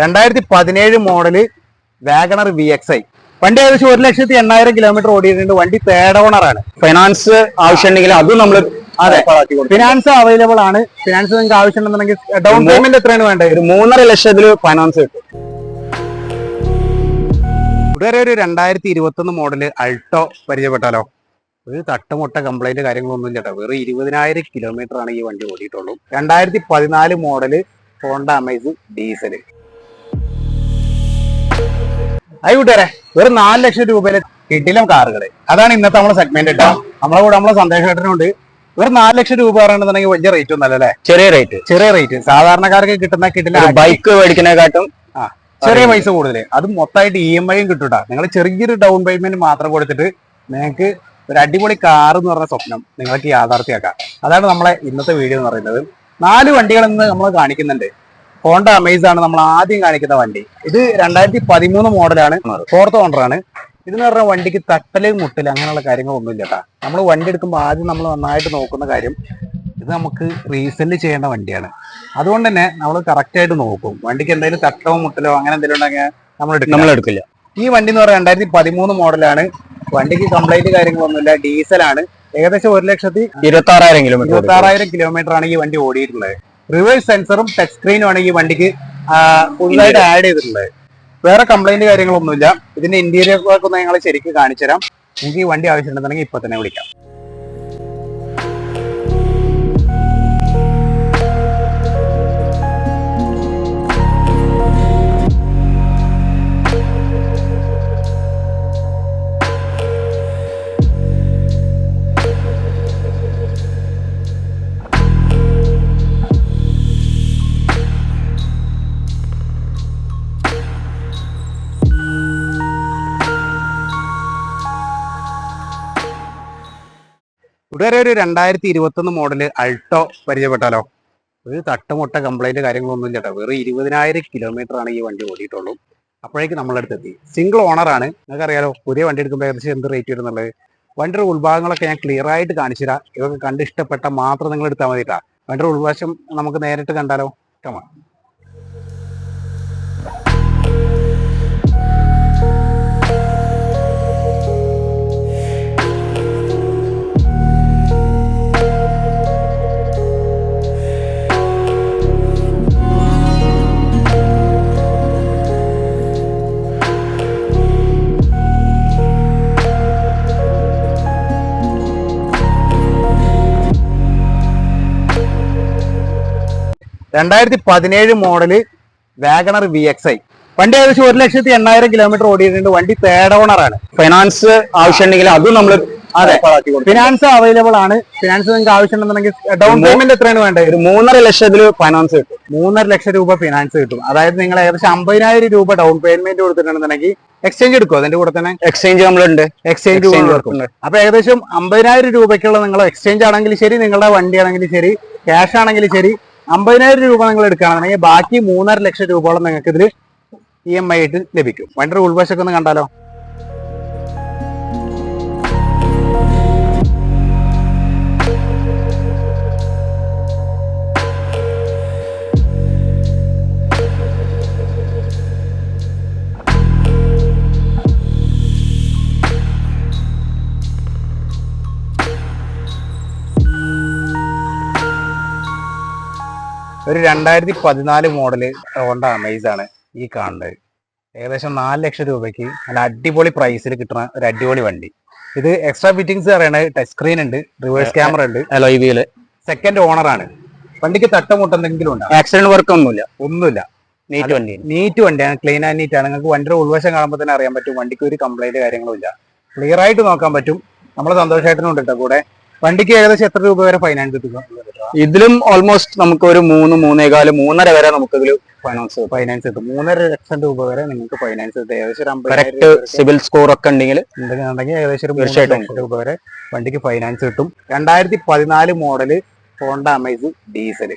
രണ്ടായിരത്തി പതിനേഴ് model Wagon R V X I വണ്ടി ഏകദേശം ഒരു ലക്ഷത്തി എണ്ണായിരം കിലോമീറ്റർ ഓടിയിട്ടുണ്ട്. വണ്ടി തേർഡ് ഓണർ ആണ്. ഫൈനാൻസ് ആവശ്യമുണ്ടെങ്കിൽ അതും നമ്മൾ അതെ. ഫിനാൻസ് അവൈലബിൾ ആണ്. ഫിനാൻസ് നിങ്ങൾക്ക് ആവശ്യമുണ്ടെന്നുണ്ടെങ്കിൽ ഡൗൺ പേയ്മെന്റ് എത്രയാണ് വേണ്ടത്? ഒരു മൂന്നര ലക്ഷത്തിൽ ഫൈനാൻസ് കിട്ടും. കൂട്ടുകാരെ ഒരു രണ്ടായിരത്തി ഇരുപത്തി ഒന്ന് മോഡൽ അൾട്ടോ പരിചയപ്പെട്ടാലോ? ഒരു തട്ടുമുട്ട കംപ്ലൈന്റ് കാര്യങ്ങളൊന്നും ഇല്ല കേട്ടോ. വെറും ഇരുപതിനായിരം കിലോമീറ്റർ ആണ് ഈ വണ്ടി ഓടിയിട്ടുള്ളൂ. രണ്ടായിരത്തി പതിനാല് മോഡൽ ഹോണ്ട അമേസ് ഡീസൽ ആയി കൂട്ടുകാരെ വെറും നാല് ലക്ഷം രൂപയിലെ കിട്ടിലും കാറുകൾ അതാണ് ഇന്നത്തെ നമ്മളെ സെഗ്മെന്റ് കേട്ടോ നമ്മളെ കൂടെ നമ്മളെ സന്ദേശഘട്ടനുണ്ട് വെറും നാല് ലക്ഷം രൂപ പറയണെന്നുണ്ടെങ്കിൽ വലിയ റേറ്റ് ഒന്നും അല്ലല്ലേ? ചെറിയ റേറ്റ് ചെറിയ റേറ്റ് സാധാരണക്കാർക്ക് കിട്ടുന്ന കിട്ടില്ല ബൈക്ക് മേടിക്കുന്നതിനെക്കാട്ടും ചെറിയ പൈസ കൂടുതൽ അത് മൊത്തമായിട്ട് ഇ എം ഐയും കിട്ടൂട്ടാ നിങ്ങൾ ചെറിയൊരു ഡൗൺ പേയ്മെന്റ് മാത്രം കൊടുത്തിട്ട് നിങ്ങൾക്ക് ഒരു അടിപൊളി കാർ എന്ന് പറഞ്ഞ സ്വപ്നം നിങ്ങൾക്ക് യാഥാർത്ഥ്യമാക്കാം. അതാണ് നമ്മളെ ഇന്നത്തെ വീഡിയോ എന്ന് പറയുന്നത്. നാല് വണ്ടികൾ ഇന്ന് നമ്മൾ കാണിക്കുന്നുണ്ട്. ഹോണ്ട അമേസ് ആണ് നമ്മൾ ആദ്യം കാണിക്കുന്ന വണ്ടി. ഇത് രണ്ടായിരത്തി പതിമൂന്ന് മോഡലാണ്. ഫോർത്ത് ഓണറാണ് ഇതെന്ന് പറഞ്ഞാൽ വണ്ടിക്ക് തട്ടൽ മുട്ടൽ അങ്ങനെയുള്ള കാര്യങ്ങളൊന്നുമില്ല കേട്ടോ. നമ്മൾ വണ്ടി എടുക്കുമ്പോൾ ആദ്യം നമ്മൾ നന്നായിട്ട് നോക്കുന്ന കാര്യം ഇത് നമുക്ക് റീസെൽ ചെയ്യേണ്ട വണ്ടിയാണ്. അതുകൊണ്ട് തന്നെ നമ്മൾ കറക്റ്റ് ആയിട്ട് നോക്കും. വണ്ടിക്ക് എന്തെങ്കിലും തട്ടമോ മുട്ടലോ അങ്ങനെ എന്തെങ്കിലും ഉണ്ടെങ്കിൽ നമ്മൾ നമ്മൾ എടുക്കില്ല. ഈ വണ്ടി എന്ന് പറഞ്ഞാൽ രണ്ടായിരത്തി പതിമൂന്ന് മോഡലാണ്. വണ്ടിക്ക് കംപ്ലൈന്റ് കാര്യങ്ങളൊന്നുമില്ല. ഡീസലാണ്. ഏകദേശം ഒരു ലക്ഷത്തി ഇരുപത്തി ആറായിരം കിലോമീറ്റർ ഇരുപത്തി ആറായിരം കിലോമീറ്റർ ആണ് ഈ വണ്ടി ഓടിയിട്ടുള്ളത്. റിവേഴ്സ് സെൻസറും ടച്ച് സ്ക്രീനും ആണ് ഈ വണ്ടിക്ക് പുതുതായിട്ട് ആഡ് ചെയ്തിട്ടുള്ളത്. വേറെ കംപ്ലൈന്റ് കാര്യങ്ങളൊന്നുമില്ല. ഇതിന്റെ ഇന്റീരിയർ വർക്ക് ഒന്ന് ഞങ്ങൾ ശരിക്കും കാണിച്ചു തരാം നിങ്ങൾക്ക് ഈ വണ്ടി ആവശ്യമുണ്ടെന്നുണ്ടെങ്കിൽ ഇപ്പൊ തന്നെ വിളിക്കാം. കൂട്ടുകാരെ ഒരു രണ്ടായിരത്തി ഇരുപത്തി ഒന്ന് മോഡൽ അൾട്ടോ പരിചയപ്പെട്ടാലോ? ഒരു തട്ടുമുട്ട കംപ്ലൈന്റ് കാര്യങ്ങളൊന്നും ഇല്ല കേട്ടോ. വെറും ഇരുപതിനായിരം കിലോമീറ്റർ ആണ് ഈ വണ്ടി ഓടിയിട്ടുള്ളൂ. അപ്പോഴേക്കും നമ്മളടുത്ത് എത്തി സിംഗിൾ ഓണർ ആണ്. നിങ്ങൾക്ക് അറിയാലോ പുതിയ വണ്ടി എടുക്കുമ്പോൾ ഏകദേശം എന്ത് റേറ്റ് വരുന്നുള്ളത്? വണ്ടിയുടെ ഉൾഭാഗങ്ങളൊക്കെ ഞാൻ ക്ലിയർ ആയിട്ട് കാണിച്ചു തരാം ഇതൊക്കെ കണ്ട് ഇഷ്ടപ്പെട്ട മാത്രം നിങ്ങൾ എടുത്താൽ മതി കേട്ടോ വണ്ടിയുടെ ഉൾവശം നമുക്ക് നേരിട്ട് കണ്ടാലോ? കമാ രണ്ടായിരത്തി പതിനേഴ് model Wagon R V X I വണ്ടി ഏകദേശം ഒരു ലക്ഷത്തി എണ്ണായിരം കിലോമീറ്റർ ഓടിയിട്ടുണ്ട്. വണ്ടി തേർഡ് ഓണർ ആണ്. ഫൈനാൻസ് ആവശ്യമുണ്ടെങ്കിൽ അതും നമ്മൾ അതെ. ഫിനാൻസ് അവൈലബിൾ ആണ്. ഫിനാൻസ് നിങ്ങൾക്ക് ആവശ്യമുണ്ടെന്നുണ്ടെങ്കിൽ ഡൗൺ പേയ്മെന്റ് എത്രയാണ് വേണ്ടത്? ഒരു മൂന്നര ലക്ഷത്തിൽ ഫൈനാൻസ് കിട്ടും. മൂന്നര ലക്ഷം രൂപ ഫിനാൻസ് കിട്ടും. അതായത് നിങ്ങൾ ഏകദേശം അമ്പതിനായിരം രൂപ ഡൗൺ പേയ്മെന്റ് കൊടുത്തിട്ടുണ്ടെന്നുണ്ടെങ്കിൽ എക്സ്ചേഞ്ച് എടുക്കും അതിന്റെ കൂടെ തന്നെ? എക്സ്ചേഞ്ച് നമ്മളുണ്ട്. എക്സ്ചേഞ്ച് അപ്പൊ ഏകദേശം അമ്പതിനായിരം രൂപയ്ക്കുള്ള നിങ്ങൾ എക്സ്ചേഞ്ച് ആണെങ്കിൽ ശരി നിങ്ങളുടെ വണ്ടി ആണെങ്കിലും ശരി ക്യാഷ് ആണെങ്കിലും ശരി അമ്പതിനായിരം രൂപ നിങ്ങൾ എടുക്കുകയാണെന്നുണ്ടെങ്കിൽ ബാക്കി മൂന്നര ലക്ഷം രൂപയോളം നിങ്ങൾക്ക് ഇതിൽ ഇ എം ഐ ആയിട്ട് ലഭിക്കും. വണ്ടിയുടെ ഉൾവശമൊക്കെ ഒന്ന് കണ്ടാലോ? ഒരു രണ്ടായിരത്തി പതിനാല് മോഡൽ ഹോണ്ട അമേസ് ആണ് ഈ കാണുന്നത്. ഏകദേശം നാല് ലക്ഷം രൂപയ്ക്ക് നല്ല അടിപൊളി പ്രൈസിൽ കിട്ടുന്ന ഒരു അടിപൊളി വണ്ടി. ഇത് എക്സ്ട്രാ ഫിറ്റിംഗ്സ് പറയുന്നത് ടച്ച് സ്ക്രീൻ ഉണ്ട് റിവേഴ്സ് ക്യാമറ ഉണ്ട്. സെക്കൻഡ് ഓണർ ആണ്. വണ്ടിക്ക് തട്ടമുട്ട എന്തെങ്കിലും ഉണ്ടോ? ആക്സിഡന്റ് വർക്ക് ഒന്നുമില്ല. ഒന്നുമില്ല. നീറ്റ് വണ്ടി. നീറ്റ് വണ്ടിയാണ് ക്ലീൻ ആൻഡ് നീറ്റ് ആണ്. നിങ്ങൾക്ക് വണ്ടിയുടെ ഉൾവശം കാണുമ്പോൾ തന്നെ അറിയാൻ പറ്റും വണ്ടിക്ക് ഒരു കംപ്ലൈന്റ് കാര്യങ്ങളും ഇല്ല. ക്ലിയർ ആയിട്ട് നോക്കാൻ പറ്റും. നമ്മൾ സന്തോഷമായിട്ടും ഉണ്ട് കേട്ടോ കൂടെ. വണ്ടിക്ക് ഏകദേശം എത്ര രൂപ വരെ ഫൈനാൻസ് കിട്ടും? ഇതിലും ഓൾമോസ്റ്റ് നമുക്ക് ഒരു മൂന്ന് മൂന്നേകാൽ മൂന്നര വരെ നമുക്ക് ഇതിൽ ഫൈനാൻസ് ഫൈനാൻസ് കിട്ടും. മൂന്നര ലക്ഷം രൂപ വരെ നിങ്ങൾക്ക് ഫൈനാൻസ് കിട്ടും. ഏകദേശം കറക്റ്റ് സിവിൽ സ്കോർ ഒക്കെ ഉണ്ടെങ്കിൽ ഉണ്ടെങ്കിൽ ഏകദേശം ഒരു ലക്ഷം രൂപ വരെ വണ്ടിക്ക് ഫൈനാൻസ് കിട്ടും. രണ്ടായിരത്തി പതിനാല് മോഡൽ ഹോണ്ട അമേസ് ഡീസൽ